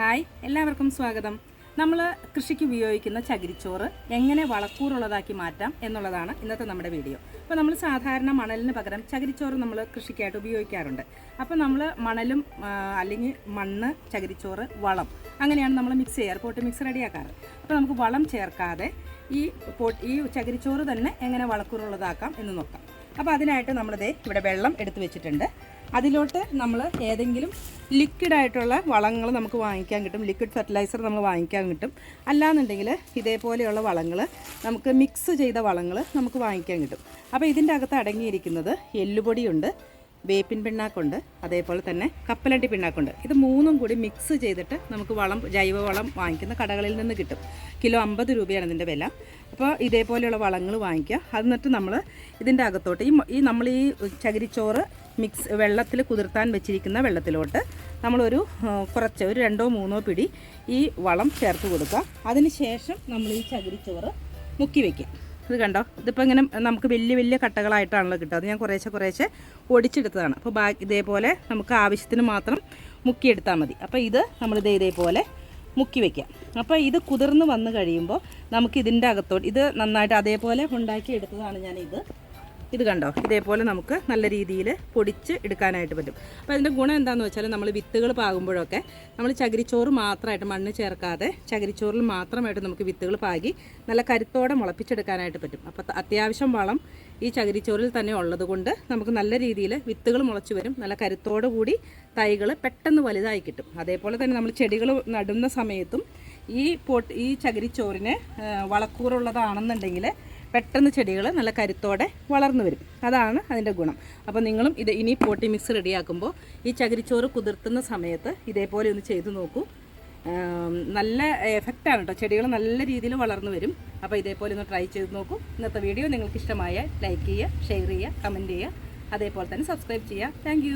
Hi എല്ലാവർക്കും സ്വാഗതം. നമ്മൾ കൃഷിക്ക് ഉപയോഗിക്കുന്ന ചകിരിച്ചോറ് എങ്ങനെ വളക്കൂറുള്ളതാക്കി മാറ്റാം എന്നുള്ളതാണ് ഇന്നത്തെ നമ്മുടെ വീഡിയോ. അപ്പോൾ നമ്മൾ സാധാരണ മണലിന് പകരം ചകിരിച്ചോറ് നമ്മൾ കൃഷിക്കായിട്ട് ഉപയോഗിക്കാറുണ്ട്. അപ്പോൾ നമ്മൾ മണലും അല്ലെങ്കിൽ മണ്ണ് ചകിരിച്ചോറ് വളം അങ്ങനെയാണ് നമ്മൾ മിക്സ് ചെയ്യാറ് പോട്ട് മിക്സ് റെഡിയാക്കാറ്. അപ്പോൾ നമുക്ക് വളം ചേർക്കാതെ ഈ ഈ ചകിരിച്ചോറ് തന്നെ എങ്ങനെ വളക്കൂറുള്ളതാക്കാം എന്ന് നോക്കാം. അപ്പോൾ അതിനായിട്ട് നമ്മളിതേ ഇവിടെ വെള്ളം എടുത്തു വെച്ചിട്ടുണ്ട്. അതിലോട്ട് നമ്മൾ ഏതെങ്കിലും ലിക്വിഡായിട്ടുള്ള വളങ്ങൾ നമുക്ക് വാങ്ങിക്കാൻ കിട്ടും. ലിക്വിഡ് ഫെർട്ടിലൈസർ നമ്മൾ വാങ്ങിക്കാൻ കിട്ടും. അല്ലാന്നുണ്ടെങ്കിൽ ഇതേപോലെയുള്ള വളങ്ങൾ നമുക്ക് മിക്സ് ചെയ്ത വളങ്ങൾ നമുക്ക് വാങ്ങിക്കാൻ കിട്ടും. അപ്പോൾ ഇതിന്റെ അകത്ത് അടങ്ങിയിരിക്കുന്നത് എല്ലുപൊടിയുണ്ട്. വേപ്പിൻ പിണ്ണാക്കുണ്ട് അതേപോലെ തന്നെ കപ്പലണ്ടി പിണ്ണാക്കുണ്ട്. ഇത് മൂന്നും കൂടി മിക്സ് ചെയ്തിട്ട് നമുക്ക് വളം ജൈവവളം വാങ്ങിക്കുന്ന കടകളിൽ നിന്ന് കിട്ടും. കിലോ അമ്പത് രൂപയാണ് ഇതിന്റെ വില. അപ്പോൾ ഇതേപോലെയുള്ള വളങ്ങൾ വാങ്ങിക്കുക. എന്നിട്ട് നമ്മൾ ഇതിന്റെ അകത്തോട്ട് ഈ ഈ നമ്മൾ ഈ ചകിരിച്ചോറ് മിക്സ് വെള്ളത്തിൽ കുതിർത്താൻ വെച്ചിരിക്കുന്ന വെള്ളത്തിലോട്ട് നമ്മളൊരു കുറച്ച് ഒരു രണ്ടോ മൂന്നോ പിടി ഈ വളം ചേർത്ത് കൊടുക്കുക. അതിന് ശേഷം നമ്മൾ ഈ ചകിരിച്ചോറ് മുക്കി വയ്ക്കുക ഇത് കണ്ടോ? ഇതിപ്പോൾ ഇങ്ങനെ നമുക്ക് വലിയ വലിയ കട്ടകളായിട്ടാണല്ലോ കിട്ടുക. അത് ഞാൻ കുറേശ്ശെ കുറേശ്ശെ ഒടിച്ചെടുത്തതാണ്. അപ്പോൾ ബാക്കി ഇതേപോലെ നമുക്ക് ആവശ്യത്തിന് മാത്രം മുക്കിയെടുത്താൽ മതി. അപ്പോൾ ഇത് നമ്മൾ ഇതേ ഇതേപോലെ മുക്കി വയ്ക്കാം അപ്പോൾ ഇത് കുതിർന്ന് വന്ന് കഴിയുമ്പോൾ നമുക്ക് ഇതിന്റെ അകത്തോട്ട് ഇത് നന്നായിട്ട് അതേപോലെ ഉണ്ടാക്കി എടുത്തതാണ് ഞാനിത് ഇത് കണ്ടോ? ഇതേപോലെ നമുക്ക് നല്ല രീതിയിൽ പൊടിച്ച് എടുക്കാനായിട്ട് പറ്റും. അപ്പോൾ അതിന്റെ ഗുണം എന്താണെന്ന് വെച്ചാൽ നമ്മൾ വിത്തുകൾ പാകുമ്പോഴൊക്കെ നമ്മൾ ചകിരിച്ചോറ് മാത്രമായിട്ട് മണ്ണ് ചേർക്കാതെ ചകിരിച്ചോറിൽ മാത്രമായിട്ട് നമുക്ക് വിത്തുകൾ പാകി നല്ല കരുത്തോടെ മുളപ്പിച്ചെടുക്കാനായിട്ട് പറ്റും. അപ്പോൾ അത്യാവശ്യം വളം ഈ ചകിരിച്ചോറിൽ തന്നെ ഉള്ളത് കൊണ്ട് നമുക്ക് നല്ല രീതിയിൽ വിത്തുകൾ മുളച്ചു വരും. നല്ല കരുത്തോടു കൂടി തൈകൾ പെട്ടെന്ന് വലുതായി കിട്ടും. അതേപോലെ തന്നെ നമ്മൾ ചെടികൾ നടുന്ന സമയത്തും ഈ പോട്ട് ഈ ചകിരിച്ചോറിന് വളക്കൂറുള്ളതാണെന്നുണ്ടെങ്കിൽ പെട്ടെന്ന് ചെടികൾ നല്ല കരുത്തോടെ വളർന്നു വരും. അതാണ് അതിന്റെ ഗുണം. അപ്പോൾ നിങ്ങളും ഇത് ഇനി പോട്ടി മിക്സ് റെഡിയാക്കുമ്പോൾ ഈ ചകിരിച്ചോറ് കുതിർത്തുന്ന സമയത്ത് ഇതേപോലെ ഒന്ന് ചെയ്തു നോക്കൂ. നല്ല എഫക്റ്റാണ് കേട്ടോ ചെടികൾ നല്ല രീതിയിൽ വളർന്നു വരും. അപ്പോൾ ഇതേപോലെ ഒന്ന് ട്രൈ ചെയ്ത് നോക്കൂ. ഇന്നത്തെ വീഡിയോ നിങ്ങൾക്ക് ഇഷ്ടമായ ലൈക്ക് ചെയ്യുക ഷെയർ ചെയ്യുക കമന്റ് ചെയ്യുക. അതേപോലെ തന്നെ സബ്സ്ക്രൈബ് ചെയ്യുക. താങ്ക്